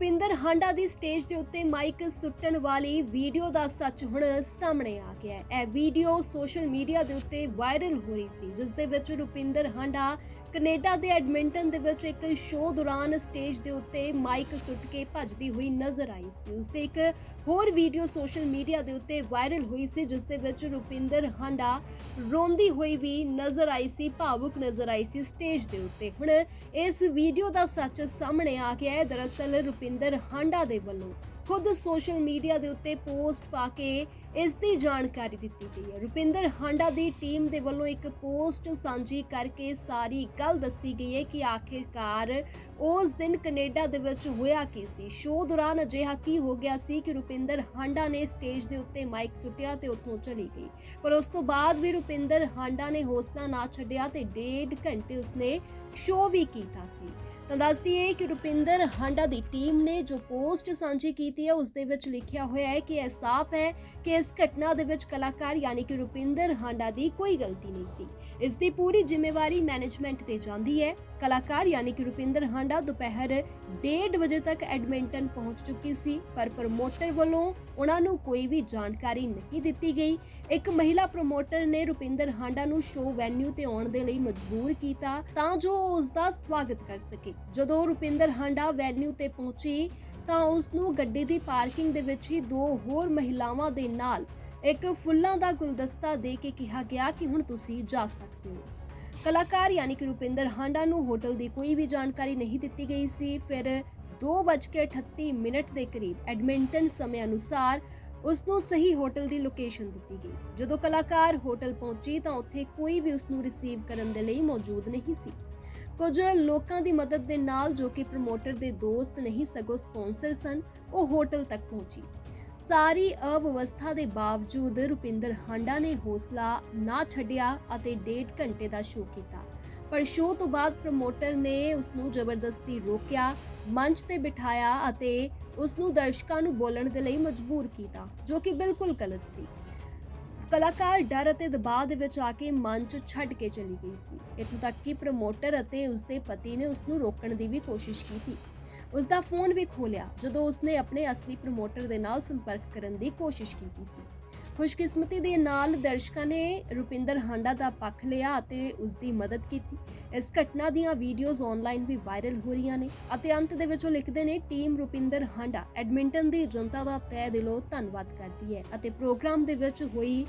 ਰੁਪਿੰਦਰ ਹਾਂਡਾ ਦੀ stage ਦੇ ਉੱਤੇ mic ਸੁੱਟਣ ਵਾਲੀ ਵੀਡੀਓ ਦਾ ਸੱਚ ਹੁਣ ਸਾਹਮਣੇ ਆ ਗਿਆ ਹੈ। ਇਹ ਵੀਡੀਓ ਸੋਸ਼ਲ ਮੀਡੀਆ ਦੇ ਉੱਤੇ ਵਾਇਰਲ ਹੋ ਰਹੀ ਸੀ, ਜਿਸ ਦੇ ਵਿੱਚ ਰੁਪਿੰਦਰ ਹਾਂਡਾ ਕੈਨੇਡਾ ਦੇ ਐਡਮਿੰਟਨ ਦੇ ਵਿੱਚ ਇੱਕ ਸ਼ੋਅ ਦੌਰਾਨ ਸਟੇਜ ਦੇ ਉੱਤੇ ਮਾਈਕ ਸੁੱਟ ਕੇ ਭੱਜਦੀ ਹੋਈ ਨਜ਼ਰ ਆਈ ਸੀ। ਉਸ ਦੇ ਇੱਕ ਹੋਰ ਵੀਡੀਓ ਸੋਸ਼ਲ ਮੀਡੀਆ ਦੇ ਉੱਤੇ ਵਾਇਰਲ ਹੋਈ ਸੀ, ਜਿਸ ਦੇ ਵਿੱਚ ਰੁਪਿੰਦਰ ਹਾਂਡਾ ਰੋਂਦੀ ਹੋਈ ਵੀ ਨਜ਼ਰ ਆਈ ਸੀ, ਭਾਵੁਕ ਨਜ਼ਰ ਆਈ ਸੀ ਸਟੇਜ ਦੇ ਉੱਤੇ। ਹੁਣ ਇਸ ਵੀਡੀਓ ਦਾ ਸੱਚ ਸਾਹਮਣੇ ਆ ਗਿਆ ਹੈ। ਦਰਅਸਲ ਰੁਪਿੰਦਰ ਹਾਂਡਾ ਦੇ ਵੱਲੋਂ ਖੁਦ ਸੋਸ਼ਲ ਮੀਡੀਆ ਦੇ ਉੱਤੇ ਪੋਸਟ ਪਾ ਕੇ ਇਸ ਦੀ ਜਾਣਕਾਰੀ ਦਿੱਤੀ ਗਈ ਹੈ। ਰੁਪਿੰਦਰ ਹਾਂਡਾ ਦੀ ਟੀਮ ਦੇ ਵੱਲੋਂ ਇੱਕ ਪੋਸਟ ਸਾਂਝੀ ਕਰਕੇ ਸਾਰੀ ਗੱਲ ਦੱਸੀ ਗਈ ਹੈ ਕਿ ਆਖਿਰਕਾਰ ਉਸ ਦਿਨ ਕੈਨੇਡਾ ਦੇ ਵਿੱਚ ਹੋਇਆ ਕੀ ਸੀ। ਸ਼ੋਅ ਦੌਰਾਨ ਅਜਿਹਾ ਕੀ ਹੋ ਗਿਆ ਸੀ ਕਿ ਰੁਪਿੰਦਰ ਹਾਂਡਾ ਨੇ ਸਟੇਜ ਦੇ ਉੱਤੇ ਮਾਈਕ ਸੁੱਟਿਆ ਤੇ ਉੱਥੋਂ ਚਲੀ ਗਈ। ਪਰ ਉਸ ਤੋਂ ਬਾਅਦ ਵੀ ਰੁਪਿੰਦਰ ਹਾਂਡਾ ਨੇ ਹੌਸਲਾ ਨਾ ਛੱਡਿਆ ਤੇ ਡੇਢ ਘੰਟੇ ਉਸਨੇ ਸ਼ੋਅ ਵੀ ਕੀਤਾ ਸੀ। ਤਾਂ ਦੱਸਦੀ ਹੈ ਕਿ ਰੁਪਿੰਦਰ ਹਾਂਡਾ ਦੀ ਟੀਮ ਨੇ ਜੋ ਪੋਸਟ ਸਾਂਝੀ ਕੀਤੀ ਹੈ ਉਸ ਦੇ ਵਿੱਚ ਲਿਖਿਆ ਹੋਇਆ ਹੈ ਕਿ ਇਹ ਸਾਫ਼ ਹੈ ਕਿ ਇਸ ਘਟਨਾ ਦੇ ਵਿੱਚ ਕਲਾਕਾਰ ਯਾਨੀ ਕਿ ਰੁਪਿੰਦਰ ਹਾਂਡਾ ਦੀ ਕੋਈ ਗਲਤੀ ਨਹੀਂ ਸੀ। ਇਸ ਦੀ ਪੂਰੀ ਜ਼ਿੰਮੇਵਾਰੀ ਮੈਨੇਜਮੈਂਟ ਤੇ ਜਾਂਦੀ ਹੈ। ਕਲਾਕਾਰ ਯਾਨੀ ਕਿ ਰੁਪਿੰਦਰ ਹਾਂਡਾ ਦੁਪਹਿਰ 1:30 ਵਜੇ ਤੱਕ ਐਡਮਿੰਟਨ ਪਹੁੰਚ ਚੁੱਕੀ ਸੀ, ਪਰ ਪ੍ਰਮੋਟਰ ਵੱਲੋਂ ਉਹਨਾਂ ਨੂੰ ਕੋਈ ਵੀ ਜਾਣਕਾਰੀ ਨਹੀਂ ਦਿੱਤੀ ਗਈ। ਇੱਕ ਮਹਿਲਾ ਪ੍ਰਮੋਟਰ ਨੇ ਰੁਪਿੰਦਰ ਹਾਂਡਾ ਨੂੰ ਸ਼ੋਅ ਵੈਨਿਊ ਤੇ ਆਉਣ ਦੇ ਲਈ ਮਜਬੂਰ ਕੀਤਾ ਤਾਂ ਜੋ ਉਹ ਉਸ ਦਾ ਸਵਾਗਤ ਕਰ ਸਕੇ। ਜਦੋਂ ਰੁਪਿੰਦਰ ਹਾਂਡਾ ਵੈਨਿਊ ਤੇ ਪਹੁੰਚੀ ਤਾਂ ਉਸ ਨੂੰ ਗੱਡੀ ਦੀ ਪਾਰਕਿੰਗ ਦੇ ਵਿੱਚ ਹੀ ਦੋ ਹੋਰ ਮਹਿਲਾਵਾਂ ਦੇ ਨਾਲ ਇੱਕ ਫੁੱਲਾਂ ਦਾ ਗੁਲਦਸਤਾ ਦੇ ਕੇ ਕਿਹਾ ਗਿਆ ਕਿ ਹੁਣ ਤੁਸੀਂ ਜਾ ਸਕਦੇ ਹੋ। ਕਲਾਕਾਰ ਯਾਨੀ ਕਿ ਰੁਪਿੰਦਰ ਹਾਂਡਾ ਨੂੰ ਹੋਟਲ ਦੀ ਕੋਈ ਵੀ ਜਾਣਕਾਰੀ ਨਹੀਂ ਦਿੱਤੀ ਗਈ ਸੀ। ਫਿਰ 2:38 ਮਿੰਟ ਦੇ ਕਰੀਬ ਐਡਮਿੰਟਨ ਸਮੇਂ ਅਨੁਸਾਰ ਉਸ ਨੂੰ ਸਹੀ ਹੋਟਲ ਦੀ ਲੋਕੇਸ਼ਨ ਦਿੱਤੀ ਗਈ। ਜਦੋਂ ਕਲਾਕਾਰ ਹੋਟਲ ਪਹੁੰਚੀ ਤਾਂ ਉੱਥੇ ਕੋਈ ਵੀ ਉਸ ਨੂੰ ਰਿਸੀਵ ਕਰਨ ਦੇ ਲਈ ਮੌਜੂਦ ਨਹੀਂ ਸੀ। ਕੁਝ ਲੋਕਾਂ ਦੀ ਮਦਦ ਦੇ ਨਾਲ ਜੋ ਕਿ ਪ੍ਰਮੋਟਰ ਦੇ ਦੋਸਤ ਨਹੀਂ ਸਗੋਂ ਸਪਾਂਸਰ ਸਨ, ਉਹ ਹੋਟਲ ਤੱਕ ਪਹੁੰਚੀ। ਸਾਰੀ ਅਵਵਸਥਾ ਦੇ ਬਾਵਜੂਦ ਰੁਪਿੰਦਰ ਹਾਂਡਾ ਨੇ ਹੌਸਲਾ ਨਾ ਛੱਡਿਆ ਅਤੇ ਡੇਢ ਘੰਟੇ ਦਾ ਸ਼ੋਅ ਕੀਤਾ। ਪਰ ਸ਼ੋਅ ਤੋਂ ਬਾਅਦ ਪ੍ਰਮੋਟਰ ਨੇ ਉਸ ਨੂੰ ਜ਼ਬਰਦਸਤੀ ਰੋਕਿਆ, ਮੰਚ ਤੇ ਬਿਠਾਇਆ ਅਤੇ ਉਸ ਨੂੰ ਦਰਸ਼ਕਾਂ ਨੂੰ ਬੋਲਣ ਦੇ ਲਈ ਮਜਬੂਰ ਕੀਤਾ, ਜੋ ਕਿ ਬਿਲਕੁਲ ਗਲਤ ਸੀ। ਕਲਾਕਾਰ ਡਰ ਅਤੇ ਦਬਾਅ ਦੇ ਵਿੱਚ ਆ ਕੇ ਮਨ 'ਚ ਛੱਡ ਕੇ ਚਲੀ ਗਈ ਸੀ। ਇੱਥੋਂ ਤੱਕ ਕਿ ਪ੍ਰਮੋਟਰ ਅਤੇ ਉਸਦੇ ਪਤੀ ਨੇ ਉਸ ਨੂੰ ਰੋਕਣ ਦੀ ਵੀ ਕੋਸ਼ਿਸ਼ ਕੀਤੀ। ਉਸ ਦਾ ਫੋਨ ਵੀ ਖੋਲਿਆ, ਜਦੋਂ ਉਸਨੇ ਆਪਣੇ ਅਸਲੀ ਪ੍ਰਮੋਟਰ ਦੇ ਨਾਲ ਸੰਪਰਕ ਕਰਨ ਦੀ ਕੋਸ਼ਿਸ਼ ਕੀਤੀ ਸੀ। ਖੁਸ਼ਕਿਸਮਤੀ ਦੇ ਨਾਲ ਦਰਸ਼ਕਾਂ ਨੇ ਰੁਪਿੰਦਰ ਹਾਂਡਾ ਦਾ ਪੱਖ ਲਿਆ ਅਤੇ ਉਸ ਦੀ ਮਦਦ ਕੀਤੀ। ਇਸ ਘਟਨਾ ਦੀਆਂ ਵੀਡੀਓਜ਼ ਆਨਲਾਈਨ ਵੀ ਵਾਇਰਲ ਹੋ ਰਹੀਆਂ ਨੇ ਅਤੇ ਅੰਤ ਦੇ ਵਿੱਚ ਉਹ ਲਿਖਦੇ ਨੇ ਟੀਮ ਰੁਪਿੰਦਰ ਹਾਂਡਾ, ਐਡਮਿੰਟਨ ਦੀ ਜਨਤਾ ਦਾ ਤਹਿ ਦਿਲੋਂ ਧੰਨਵਾਦ ਕਰਦੀ ਹੈ ਅਤੇ ਪ੍ਰੋਗਰਾਮ ਦੇ ਵਿੱਚ ਹੋਈ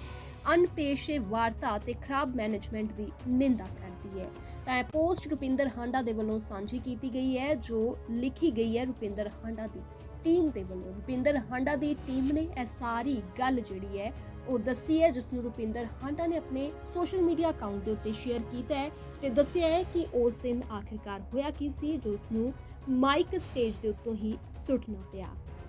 ਅਨਪੇਸ਼ੇ ਵਾਰਤਾ ਤੇ ਖਰਾਬ ਮੈਨੇਜਮੈਂਟ ਦੀ ਨਿੰਦਾ ਕਰਦੀ ਹੈ। ਤਾਂ ਇਹ ਪੋਸਟ ਰੁਪਿੰਦਰ ਹਾਂਡਾ ਦੇ ਵੱਲੋਂ ਸਾਂਝੀ ਕੀਤੀ ਗਈ ਹੈ, ਜੋ ਲਿਖੀ ਗਈ ਹੈ ਰੁਪਿੰਦਰ ਹਾਂਡਾ ਦੀ ਟੀਮ ਦੇ ਵੱਲੋਂ। ਰੁਪਿੰਦਰ ਹਾਂਡਾ ਦੀ ਟੀਮ ਨੇ ਇਹ ਸਾਰੀ ਗੱਲ ਜਿਹੜੀ ਹੈ, ਉਹ ਦੱਸੀ ਹੈ ਜਿਸ ਨੂੰ ਰੁਪਿੰਦਰ ਹਾਂਡਾ ਨੇ ਆਪਣੇ ਸੋਸ਼ਲ ਮੀਡੀਆ ਅਕਾਊਂਟ ਦੇ ਉੱਤੇ ਸ਼ੇਅਰ ਕੀਤਾ ਹੈ ਤੇ ਦੱਸਿਆ ਹੈ ਕਿ ਉਸ ਦਿਨ ਆਖਿਰਕਾਰ ਹੋਇਆ ਕੀ ਸੀ, ਜੋ ਉਸ ਨੂੰ ਮਾਈਕ ਸਟੇਜ ਦੇ ਉੱਤੋਂ ਹੀ ਸੁੱਟਣਾ ਪਿਆ।